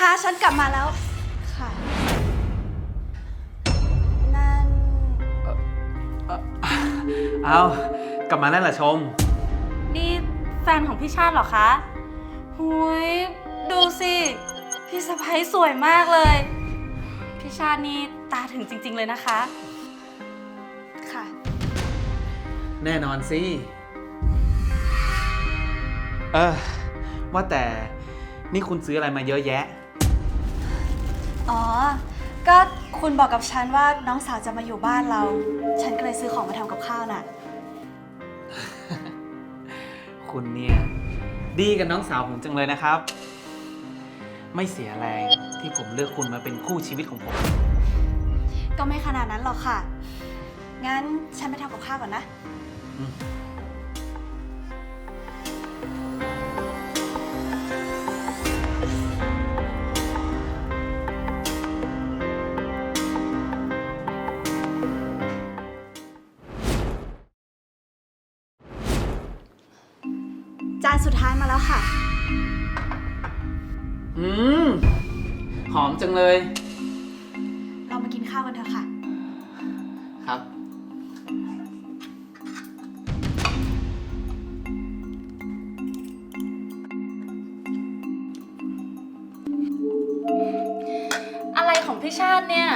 คะ ฉันกลับมาแล้ว ค่ะ นั่น เอากลับมาแล้วเหรอชม นี่แฟนของพี่ชาติเหรอคะหุยดูสิ พี่สะพ้ยสวยมากเลย พี่ชาตินี่ตาถึงจริง ๆ เลยนะคะ ค่ะ แน่นอนสิ เออว่าแต่นี่คุณซื้ออะไรมาเยอะแยะ อ๋อ ก็คุณบอกกับฉันว่าน้องสาวจะมาอยู่บ้านเรา ฉันก็เลยซื้อของมาทำกับข้าวน่ะ คุณเนี่ยดีกับน้องสาวผมจังเลยนะครับ ไม่เสียแรงที่ผมเลือกคุณมาเป็นคู่ชีวิตของผม ก็ไม่ขนาดนั้นหรอกค่ะ งั้นฉันไปทำกับข้าวก่อนนะ อืม จานสุดท้ายมาแล้วค่ะ อืม หอมจังเลย เรามากินข้าวกันเถอะค่ะ ครับ อะไรของพี่ชาติเนี่ย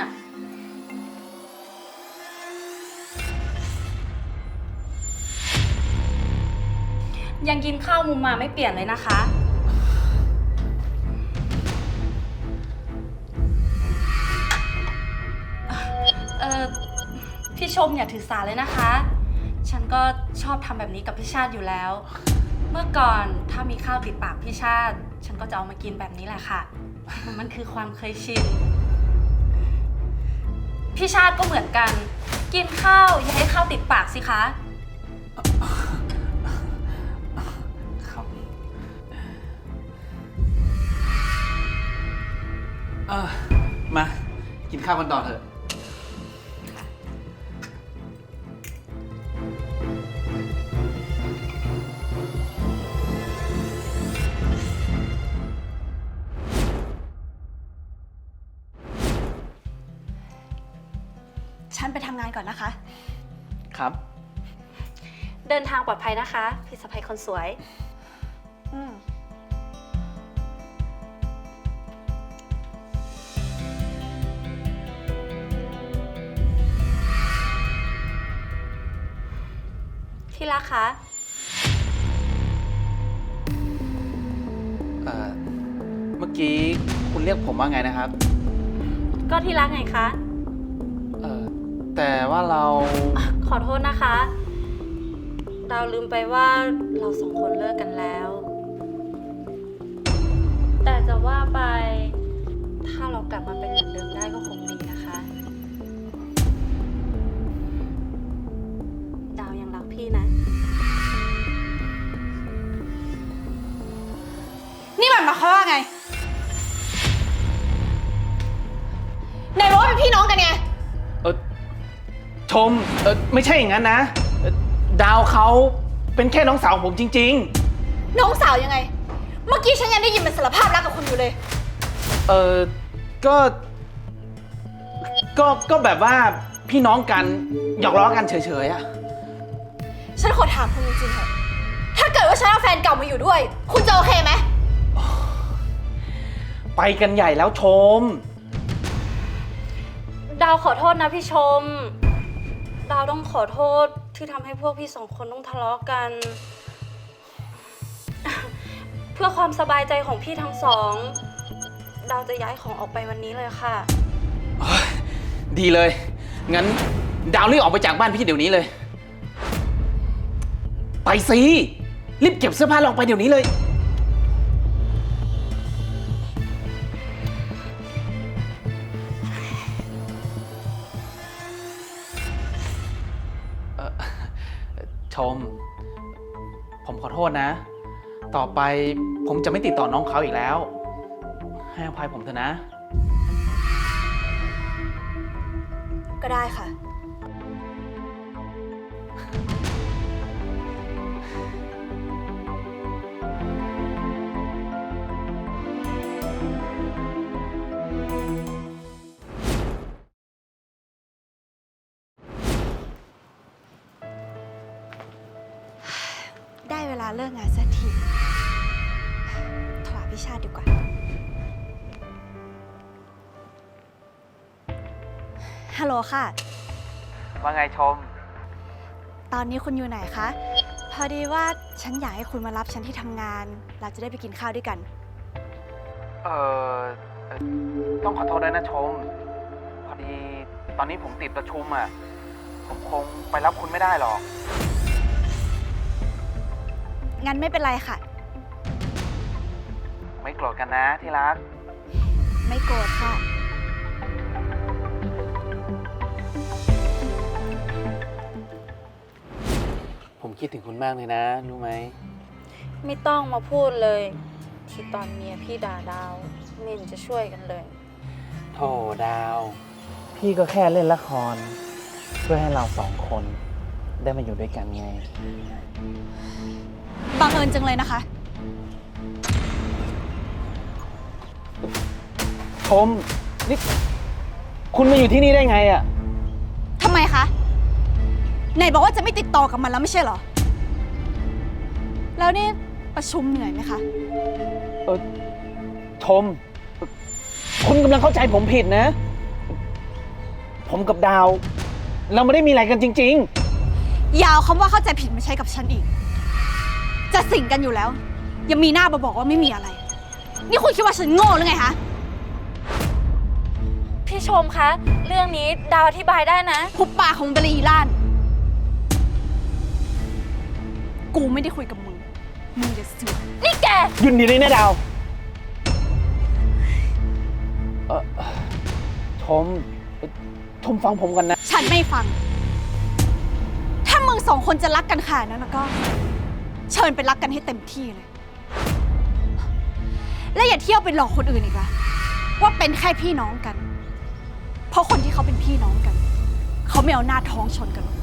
ยังกินข้าวมุมมาไม่เปลี่ยนเลยนะคะ เออพี่ชมอย่าถือสาเลยนะคะ ฉันก็ชอบทำแบบนี้กับพี่ชาติอยู่แล้ว เมื่อก่อนถ้ามีข้าวติดปากพี่ชาติ ฉันก็จะเอามากินแบบนี้แหละค่ะ มันคือความเคยชิน พี่ชาติก็เหมือนกัน กินข้าวอย่าให้ข้าวติดปากสิคะ เออมา กินข้าวกันต่อเถอะ ฉันไปทำงานก่อนนะคะ ครับ เดินทางปลอดภัยนะคะ พี่สะพายคนสวย อืม ที่รักคะเอ่อเมื่อกี้คุณเรียกผมว่าไงนะครับ ก็ที่รักไงคะเอ่อแต่ว่าเราขอโทษนะคะดาวลืมไปว่าเราสองคนเลิกกันแล้ว แต่จะว่าไป ถ้าเรากลับมาเป็นเหมือนเดิมได้ก็คง นี่มันหมายความว่าไงไหนบอกว่าเป็นพี่น้องกันไง เออชมเออไม่ใช่อย่างนั้นนะเอ่อดาวเขาเป็นแค่น้องสาวของผมจริง น้องสาวยังไง เมื่อกี้ฉันยังได้ยินมันสารภาพรักกับคุณอยู่เลย ๆ เออก็ ก็ก็แบบว่าพี่น้องกันหยอกล้อกันเฉยๆอะฉันขอถามคุณจริงๆเถอะถ้าเกิดว่าฉันเอาแฟนเก่ามาอยู่ด้วย คุณจะโอเคไหม ไปกันใหญ่แล้วชม ดาวขอโทษนะพี่ชม ดาวต้องขอโทษที่ทำให้พวกพี่สองคนต้องทะเลาะกัน เพื่อความสบายใจของพี่ทั้งสอง ดาวจะย้ายของออกไปวันนี้เลยค่ะ ดีเลย งั้น ดาวรีบออกไปจากบ้านพี่เดี๋ยวนี้เลย ไปสิรีบเก็บเสื้อผ้าแล้วออกไปเดี๋ยวนี้เลย ชม ผมขอโทษนะ ต่อไปผมจะไม่ติดต่อน้องเขาอีกแล้ว ให้อภัยผมเถอะนะ ก็ได้ค่ะ ลาเลิกงานสักทีโทรหาพี่ชาติดีกว่า ฮัลโหลค่ะ ว่าไงชม ตอนนี้คุณอยู่ไหนคะ พอดีว่าฉันอยากให้คุณมารับฉันที่ทำงาน เราจะได้ไปกินข้าวด้วยกัน เออเอ่อต้องขอโทษด้วยนะชม พอดีตอนนี้ผมติดประชุมอะ ผมคงไปรับคุณไม่ได้หรอก งั้นไม่เป็นไรค่ะ ไม่โกรธกันนะที่รัก ไม่โกรธค่ะ ผมคิดถึงคุณมากเลยนะ รู้ไหม ไม่ต้องมาพูดเลย ที่ตอนเมียพี่ด่าดาวไม่เห็นจะช่วยกันเลย โถดาว พี่ก็แค่เล่นละคร เพื่อให้เราสองคน ได้มาอยู่ด้วยกันไง บังเอิญจังเลยนะคะ ชม นี่ คุณมาอยู่ที่นี่ได้ไงอะ ทำไมคะ ไหนบอกว่าจะไม่ติดต่อกับมันแล้วไม่ใช่เหรอ แล้วนี่ประชุมเหนื่อยไหมคะ เออชม คุณกำลังเข้าใจผมผิดนะ ผมกับดาว เราไม่ได้มีอะไรกันจริง อยาวคำว่าเข้าใจผิดมาใช้กับฉันอีก จะสิ่งกันอยู่แล้ว ยังมีหน้ามาบอกว่าไม่มีอะไร นี่คุณคิดว่าฉันโง่หรือไงคะพี่ชมคะ เรื่องนี้ดาวอธิบายได้นะ หุบปากของเบลีอีล่าน กูไม่ได้คุยกับมึง มึงจะเสือกนี่แกๆหยุดดีเลยนะดาวเออชมเอ่อชมฟังผมกันนะ ฉันไม่ฟังถ้ามึง สองคนจะรักกันขนาดนั้นแล้วก็ เชิญไปรักกันให้เต็มที่เลย และอย่าเที่ยวไปหลอกคนอื่นอีกละว่าเป็นแค่พี่น้องกัน เพราะคนที่เขาเป็นพี่น้องกัน เขาไม่เอาหน้าท้องชนกันหรอก